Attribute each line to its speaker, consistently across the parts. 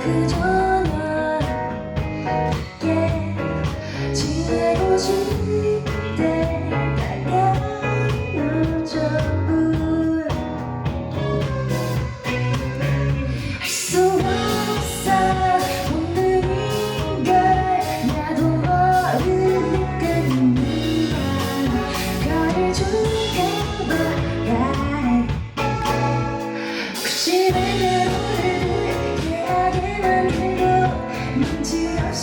Speaker 1: 그저 나게 지내고 싶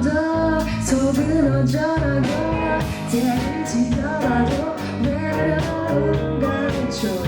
Speaker 1: 더 속은 어쩌라고 다른 지더라도 외로운 가죠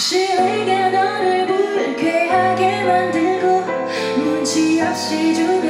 Speaker 1: 수없이 내가 너를 불쾌하게 만들고 눈치 없이 주변